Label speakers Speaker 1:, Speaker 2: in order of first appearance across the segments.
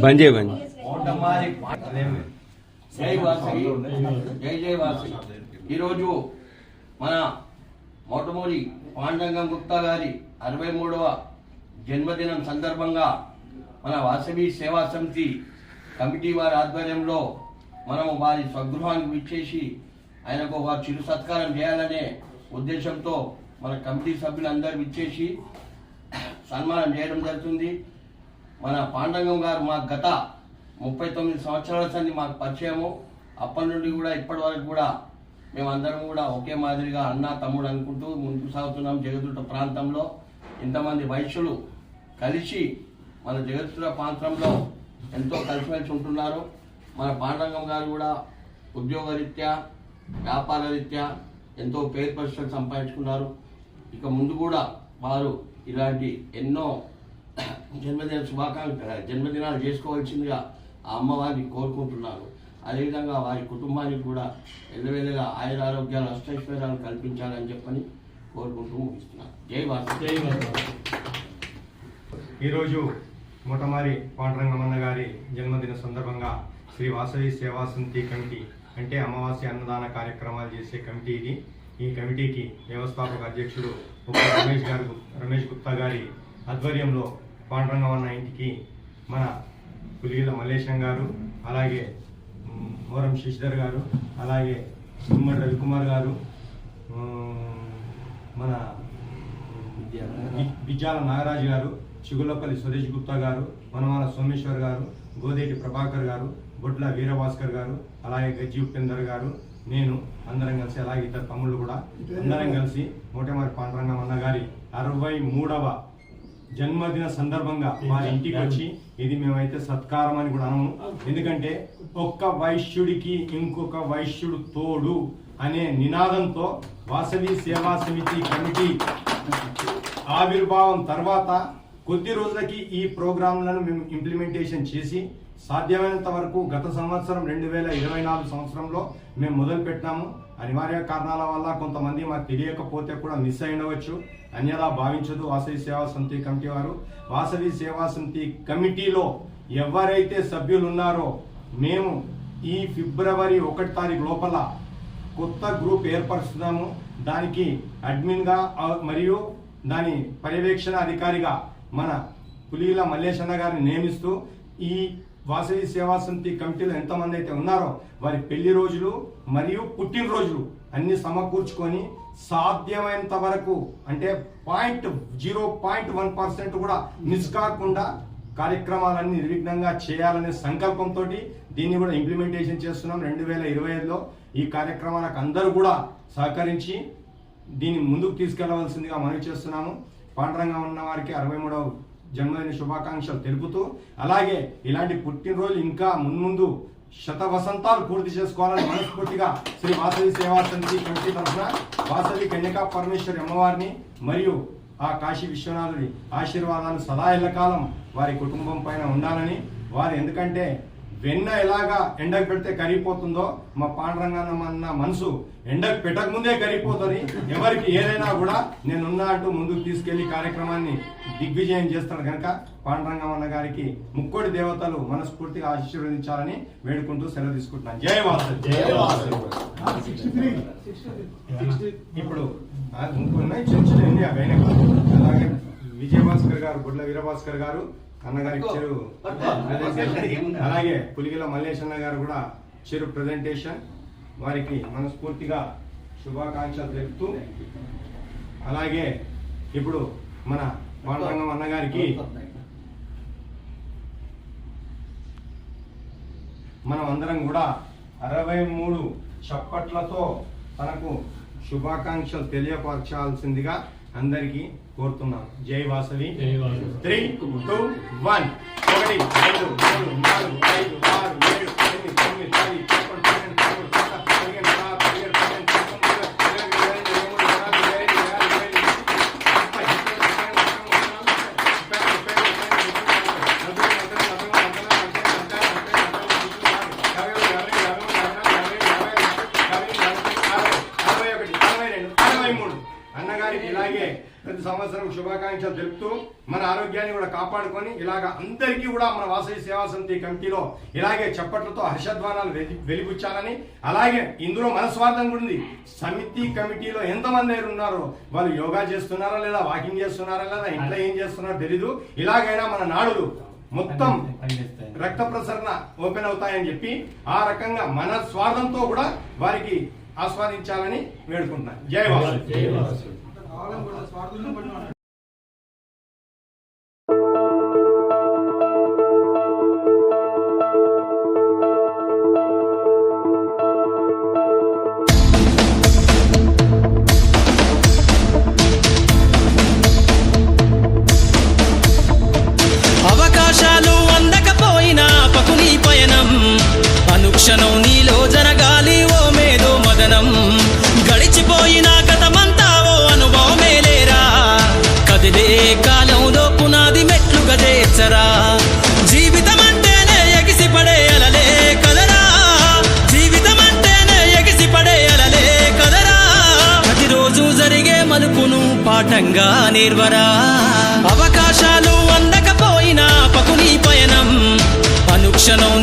Speaker 1: బంద్ చేయి బంద్
Speaker 2: జై వాసవి జై జై వాసవి ఈరోజు మన మోటమూరి పాండంగం గుప్తా గారి అరవై మూడవ జన్మదినం సందర్భంగా మన వాసవి సేవా సమితి కమిటీ వారి ఆధ్వర్యంలో మనము వారి స్వగృహానికి విచ్చేసి ఆయనకు ఒక చిరు సత్కారం చేయాలనే ఉద్దేశంతో మన కమిటీ సభ్యులందరూ విచ్చేసి సన్మానం చేయడం జరుగుతుంది. మన పాండంగం గారు మా గత ముప్పై తొమ్మిది సంవత్సరాల సంది మాకు పరిచయము. అప్పటి నుండి కూడా ఇప్పటి వరకు కూడా మేమందరం కూడా ఒకే మాదిరిగా అన్న తమ్ముడు అనుకుంటూ ముందుకు సాగుతున్నాం జగదుట ప్రాంతంలో. ఇంతమంది వైశ్యులు కలిసి మన జగదుట ప్రాంతంలో ఎంతో కలిసిమెలిసి ఉంటున్నారు. మన పాండంగం గారు కూడా ఉద్యోగరీత్యా వ్యాపార రీత్యా ఎంతో పేరు పరిశ్రమలు సంపాదించుకున్నారు. ఇక ముందు కూడా వారు ఇలాంటి ఎన్నో జన్మదిన శుభాకాంక్ష జన్మదినాలు చేసుకోవాల్సిందిగా ఆ అమ్మవారిని కోరుకుంటున్నాను. అదేవిధంగా వారి కుటుంబానికి కూడా ఎల్లవేళగా ఆయుర ఆరోగ్యాలు అష్టైశ్వర్యాలు కల్పించాలని చెప్పని కోరుకుంటూ ముగిస్తున్నాను. జై వాసు. జై
Speaker 3: ఈరోజు మొట్టమారి పాండురంగమన్న గారి జన్మదిన సందర్భంగా శ్రీ వాసవి సేవా సమితి కమిటీ అంటే అమావాస్య అన్నదాన కార్యక్రమాలు చేసే కమిటీ ఇది. ఈ కమిటీకి వ్యవస్థాపక అధ్యక్షుడు రమేష్ గారు రమేష్ గుప్తా గారి ఆధ్వర్యంలో పాండురంగమన్న ఇంటికి మన పులిగిల మల్లేశం గారు అలాగే మోరం శశిధర్ గారు అలాగే సుమ్మడి రవికుమార్ గారు మన వి- విద్యాల నాగరాజు గారు చిగులపల్లి సురేష్ గుప్తా గారు మనమాల సోమేశ్వర్ గారు గోదేటి ప్రభాకర్ గారు బొడ్ల వీరభాస్కర్ గారు అలాగే గజ్జి ఉపేందర్ గారు నేను అందరం కలిసి అలాగే ఇద్దరు తమ్ముళ్ళు కూడా అందరం కలిసి మోటమారి పాండరంగం అన్న గారి అరవై మూడవ జన్మదిన సందర్భంగా వారి ఇంటికి వచ్చి ఇది మేమైతే సత్కారం అని కూడా అనము. ఎందుకంటే ఒక్క వైశ్యుడికి ఇంకొక వైశ్యుడు తోడు అనే నినాదంతో వాసవి సేవా సమితి కమిటీ ఆవిర్భావం తర్వాత కొద్ది రోజులకి ఈ ప్రోగ్రాంలను మేము ఇంప్లిమెంటేషన్ చేసి సాధ్యమైనంత వరకు గత సంవత్సరం రెండు వేల ఇరవై నాలుగు సంవత్సరంలో మేము మొదలు పెట్టినాము అనివార్య కారణాల వల్ల కొంతమంది మాకు తెలియకపోతే కూడా మిస్ అయినవచ్చు అన్యదా భావించదు వాసవి సేవా సమితి కమిటీ వారు. వాసవి సేవా సమితి కమిటీలో ఎవరైతే సభ్యులు ఉన్నారో మేము ఈ ఫిబ్రవరి ఒకటి తారీఖు లోపల కొత్త గ్రూప్ ఏర్పరుస్తున్నాము. దానికి అడ్మిన్గా మరియు దాని పర్యవేక్షణ అధికారిగా మన పులిల మల్లేశన్న గారిని నియమిస్తూ ఈ వాసవి సేవా సమితి కమిటీలో ఎంతమంది అయితే ఉన్నారో వారి పెళ్ళి రోజులు మరియు పుట్టినరోజులు అన్ని సమకూర్చుకొని సాధ్యమైనంత వరకు అంటే point zero point one percent కూడా మిస్ కాకుండా కార్యక్రమాలన్నీ నిర్విఘ్నంగా చేయాలనే సంకల్పంతో దీన్ని కూడా ఇంప్లిమెంటేషన్ చేస్తున్నాం. రెండు వేల ఇరవై ఐదులో ఈ కార్యక్రమాలకు అందరూ కూడా సహకరించి దీన్ని ముందుకు తీసుకెళ్ళవలసిందిగా మనవి చేస్తున్నాము. పాండరంగా ఉన్న వారికి అరవై మూడవ జన్మదిన శుభాకాంక్షలు తెలుపుతూ అలాగే ఇలాంటి పుట్టినరోజు ఇంకా మున్ముందు శత వసంతాలు పూర్తి చేసుకోవాలని మనస్ఫూర్తిగా శ్రీ వాసవి సేవా సమితి కమిటీ తరఫున వాసవి కన్యకా పరమేశ్వరి అమ్మవారిని మరియు ఆ కాశీ విశ్వనాథుడి ఆశీర్వాదాలు సదా ఎల్లకాలం వారి కుటుంబం పైన ఉండాలని. వారు ఎందుకంటే వెన్న ఎలాగా ఎండకు పెడితే కరిగిపోతుందో మా పాండురంగన్న మనసు ఎండకు పెట్టక ముందే కరిగిపోతుంది. ఎవరికి ఏదైనా కూడా నేనున్నా అంటూ ముందుకు తీసుకెళ్ళి కార్యక్రమాన్ని దిగ్విజయం చేస్తాను కనుక పాండురంగమన్న గారికి ముక్కోడి దేవతలు మనస్ఫూర్తిగా ఆశీర్వదించాలని వేడుకుంటూ సెలవు తీసుకుంటున్నాను. జయ వాసు జయ ఇప్పుడు ఆ, ఇంకొన్నాయి అవైనా కాదు. అలాగే విజయభాస్కర్ గారు గుడ్ల వీరభాస్కర్ గారు అన్నగారికి చెరు presentation. అలాగే పులిగిల మల్లేశన్న గారు కూడా చెరు ప్రజెంటేషన్ వారికి మనస్ఫూర్తిగా శుభాకాంక్షలు తెలుపుతూ అలాగే ఇప్పుడు మన పాండురంగం అన్నగారికి మనం అందరం కూడా అరవై మూడు చప్పట్లతో తనకు శుభాకాంక్షలు తెలియపరచాల్సిందిగా అందరికీ కోరుతున్నాం జై వాసవి. త్రీ టూ వన్ ఒకటి రెండు మూడు నాలుగు ఐదు కాపాడుకొని ఇలాగ అందరికీ కూడా మన వాసవి సేవా సమితి కమిటీలో ఇలాగే చప్పట్లతో హర్షధ్వానాలు వెలి- వెలిబుచ్చాలని అలాగే ఇందులో మన స్వార్థం కూడా ఉంది. సమితి కమిటీలో ఎంతమంది అయినా ఉన్నారో వాళ్ళు యోగా చేస్తున్నారా లేదా వాకింగ్ చేస్తున్నారా లేదా ఇంట్లో ఏం చేస్తున్నారో తెలీదు. ఇలాగైనా మన నాడులు మొత్తం రక్త ప్రసరణ ఓపెన్ అవుతాయని చెప్పి ఆ రకంగా మన స్వార్థంతో కూడా వారికి ఆస్వాదించాలని వేడుకుంటున్నాను. జై వాసు
Speaker 1: పాఠంగా నిర్వరా. అవకాశాలు అందకపోయినా పకుని పయనం. అనుక్షణం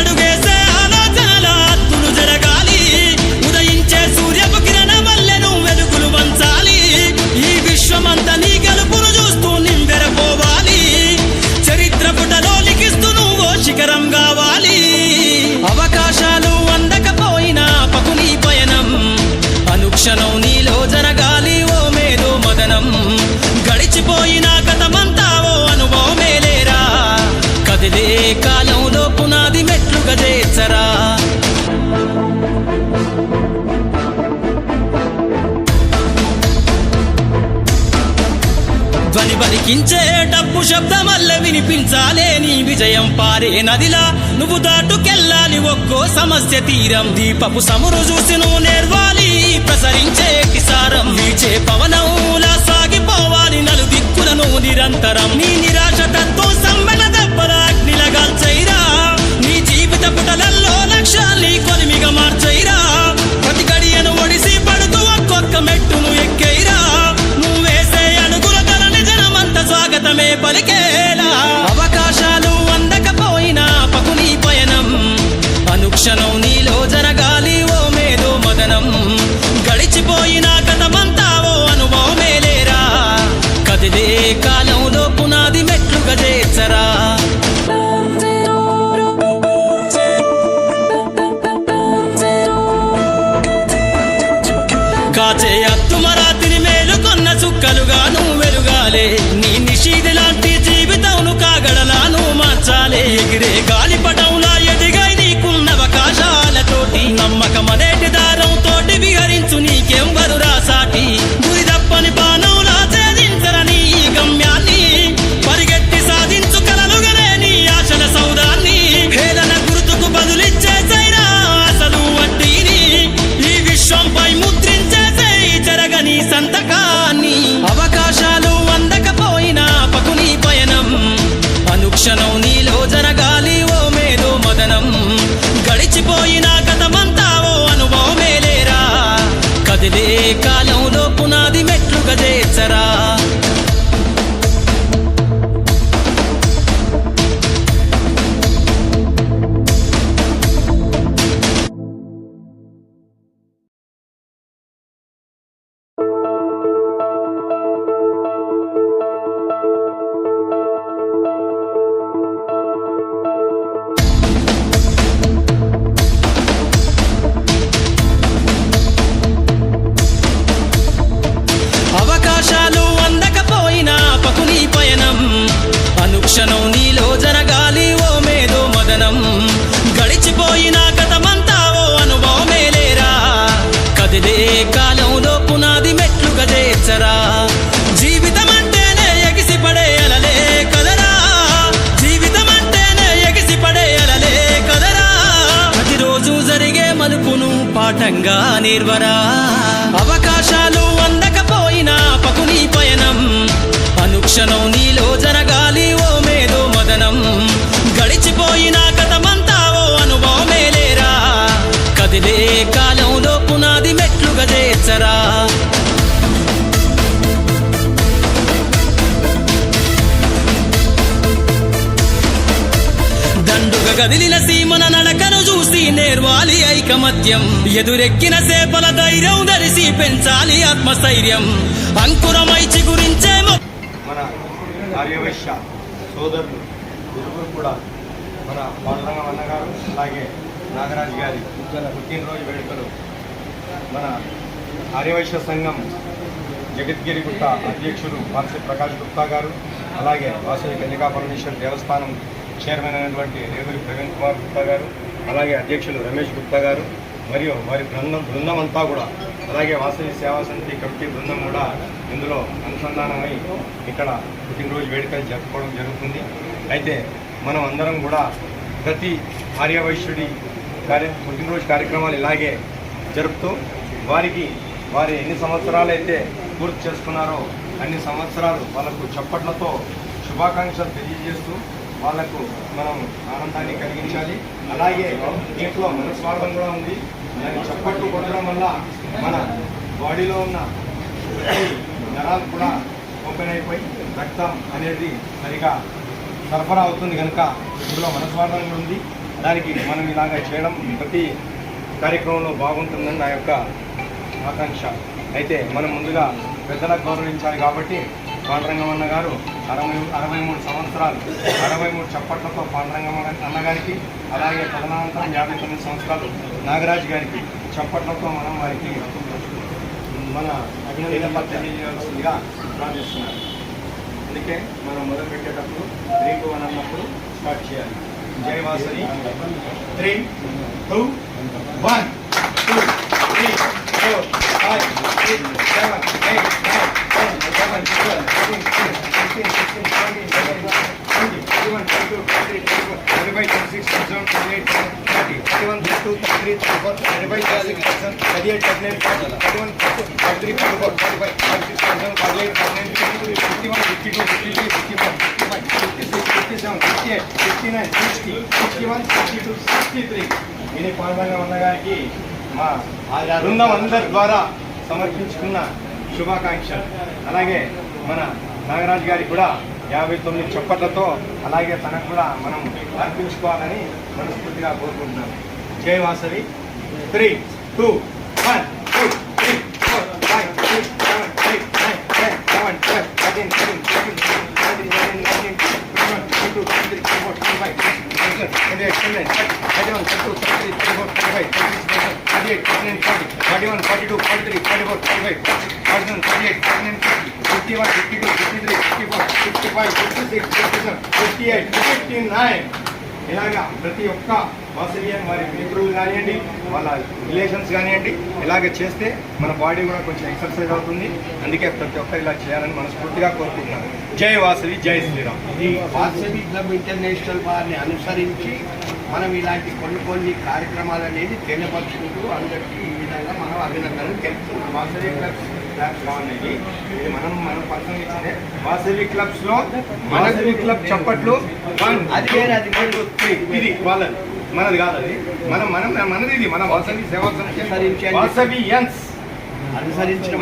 Speaker 1: విజయం పారే నదిలా. నువ్వు దాటుకెళ్ళాలి ఒక్కో సమస్య తీరం. దీపపు సమురు చూసి నువ్వు నేర్వాలి ప్రసరించే కిసారం. వీచే పవనంలా సాగిపోవాలి నలు దిక్కులను నిరంతరం. నీ నిరాశ తత్వం సమ్మెల దెబ్బల అగ్నిలగాల్చైరా నీ జీవిత పుటలల్లో లక్ష్యాన్ని కొలిమిగా మార్చైరా. ప్రతి గడియను ఒడిసి పడుతూ ఒక్కొక్క మెట్టును ఎక్కైరా. నువ్వేసే అడుగుల కలని జనమంత స్వాగతమే పలికేలా కదిలే కాలంలో పునాది మెట్లు చేర్చరా భాషను నీలో జరగాలి ఓ మేధో మదనం. గడిచిపోయిన కథమంతా ఓ అనుభవమే లేరా? కదిలే కాలంలో పునాది మెట్లు గదేచరా జీవితం అంటేనే ఎగిసి పడే అలలే కదరా? జీవితం అంటేనే ఎగిసి పడే అలలే జరిగే మలుపును పాఠంగా నిర్వరా? సత్యం. ఎదురెక్కిన సేపల ధైర్యం ధరిసి పెంచాలి ఆత్మస్థైర్యం. అంకురమై చిగురించే
Speaker 3: మన ఆర్యవైశ్య సోదరులు గురువులు కూడా మన బాలరంగం అన్నగారు అలాగే నాగరాజు గారి పుట్టినరోజు వేడుకలు. మన ఆర్యవైశ్య సంఘం జగద్గిరి గుట్ట అధ్యక్షుడు పార్సి ప్రకాష్ గుప్తా గారు అలాగే వాసవి కన్యకా పరమేశ్వర్ దేవస్థానం చైర్మన్ అయినటువంటి రేవూరి ప్రవీణ్ కుమార్ గుప్తా గారు అలాగే అధ్యక్షులు రమేష్ గుప్తా గారు మరియు వారి బృందం బృందం అంతా కూడా అలాగే వాసవి సేవా సమితి కమిటీ బృందం కూడా ఇందులో అనుసంధానమై ఇక్కడ పుట్టినరోజు వేడుకలు జరుపుకోవడం జరుగుతుంది. అయితే మనం అందరం కూడా ప్రతి ఆర్యవైశ్యుడి కార్య పుట్టినరోజు కార్యక్రమాలు ఇలాగే జరుపుతూ వారికి వారు ఎన్ని సంవత్సరాలు అయితే పూర్తి చేసుకున్నారో అన్ని సంవత్సరాలు వాళ్ళకు చప్పట్లతో శుభాకాంక్షలు తెలియజేస్తూ వాళ్ళకు మనం ఆనందాన్ని కలిగించాలి. అలాగే దీంట్లో మనస్వార్థం కూడా ఉంది. దాన్ని చప్పట్లు కొట్టడం వల్ల మన బాడీలో ఉన్న నరాలు కూడా ఓపెన్ అయిపోయి రక్తం అనేది సరిగా సరఫరా అవుతుంది కనుక ఇందులో మనస్వార్థం కూడా ఉంది. దానికి మనం ఇలాగ చేయడం ప్రతి కార్యక్రమంలో బాగుంటుందని నా యొక్క ఆకాంక్ష. అయితే మనం ముందుగా పెద్దలకు గౌరవించాలి కాబట్టి బాలరంగమన్న గారు అరవై అరవై మూడు సంవత్సరాలు అరవై మూడు చప్పట్లతో పాండురంగమ్మ అన్నగారికి అలాగే తదనంతరం యాభై తొమ్మిది సంవత్సరాలు నాగరాజు గారికి చప్పట్లతో మనం వారికి మన అభినందన తెలియజేయాల్సిందిగా ప్రార్థిస్తున్నారు అందుకే మనం మొదలుపెట్టేటప్పుడు త్రీ టూ అన్నప్పుడు స్టార్ట్ చేయాలి. జై three two one. Two three four five six seven eight nine ten eleven twelve thirteen fifteen sixteen seventeen twenty twenty one twenty two twenty three twenty four twenty five twenty six twenty seven twenty eight thirty thirty one thirty two thirty three thirty four thirty five thirty six thirty seven thirty eight thirty nine forty thirty one thirty thirty three forty four forty five forty six forty seven forty eight forty nine fifty two fifty one fifty two fifty three fifty four fifty five fifty six fifty seven fifty eight fifty nine sixty sixty one sixty two sixty three ఇది పాండరంగ ఉన్న గారికి మా బృందం అందరి ద్వారా సమర్పించుకున్న శుభాకాంక్షలు. అలాగే మన నాగరాజు గారికి కూడా యాభై తొమ్మిది చప్పట్లతో అలాగే తనకు కూడా మనం అర్పించుకోవాలని మనస్ఫూర్తిగా కోరుకుంటున్నాను. జై వాసవి. Three two one. 38, 39, 40, 41, 42, 43, 44, 45, 46, 47, 48, 49, 40, 41, 42, 43, 44, 45, 47, 48, 59. ఇలాగా ప్రతి ఒక్క వాసవ్యం వారి మిత్రులు కానివ్వండి వాళ్ళ రిలేషన్స్ కానివ్వండి ఇలాగ చేస్తే మన బాడీ కూడా కొంచెం ఎక్సర్సైజ్ అవుతుంది. అందుకే ప్రతి ఒక్కరు ఇలా చేయాలని మనస్ఫూర్తిగా కోరుకుంటున్నాను. జై వాసవి జై శ్రీరామ్.
Speaker 2: ఈ వాసవి క్లబ్ ఇంటర్నేషనల్ వారిని అనుసరించి మనం ఇలాంటి కొన్ని కొన్ని కార్యక్రమాలు అనేది తెలియపరుచుకుంటూ అందరికీ ఈ విధంగా మనం అభినందనలు తెలుపుతున్నాం.
Speaker 3: వాసవి క్లబ్ క్లబ్స్ కావాలండి ఇది మనం మనం పర్సనల్ ఇచ్చిందే వాసవి క్లబ్స్లో వాసవి క్లబ్ చప్పట్లు వన్
Speaker 2: అది వేరే, అది
Speaker 3: త్రీ. ఇది వాళ్ళది. మనది కాదు అది మనం మనం మనది ఇది. మన వాసవి సేవా
Speaker 2: అనుసరించండి.
Speaker 3: వాసవి యన్స్
Speaker 2: అనుసరించిన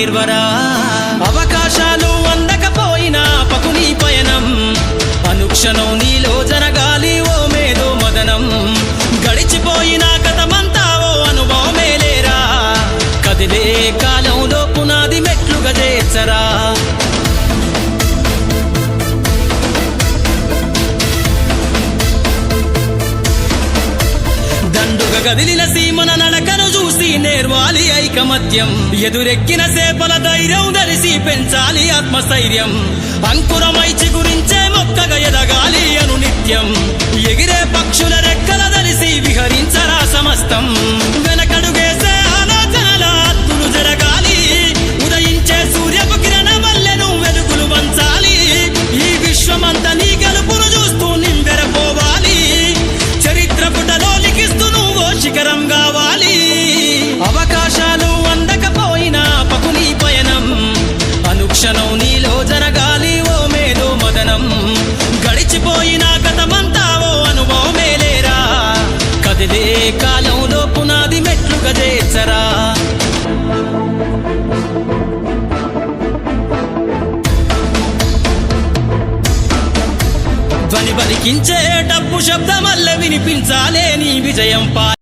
Speaker 2: చేర్వరా
Speaker 1: అవకాశాలు అందకపోయినా పకుని పయనం. అనుక్షణం నీలో జరగాలి ఓ మేధో మదనం. గడిచిపోయిన కథమంతా ఓ అనుభవమే లేరా. కదిలే కాలంలో పునాది మెట్లుగా చేర్చరా. కదిలిన సీమన నడక నేర్వాలి ఐకమత్యం. ఎదురెక్కిన సేపల ధైర్యం ధరిసి పెంచాలి ఆత్మస్థైర్యం. అంకురమై చిగురించే మొక్కగా ఎదగాలి అను నిత్యం ఎగిరే పక్షుల రెక్కల ధరిసి విహరించరా సమస్తం. వెనకడుగేసే ఆలోచనల అత్తులు జరగాలి. ఉదయించే సూర్యపు కిరణ వల్లెను వెలుగులు వంచాలి. ఈ విశ్వమంతా నీ గెలుపును చూస్తూ నింబెరపోవాలి చరిత్ర పుటలో లిఖిస్తూ నువ్వు శిఖరం ధ్వని పలికించే డప్పు శబ్దమల్ల వినిపించాలే నీ విజయం పా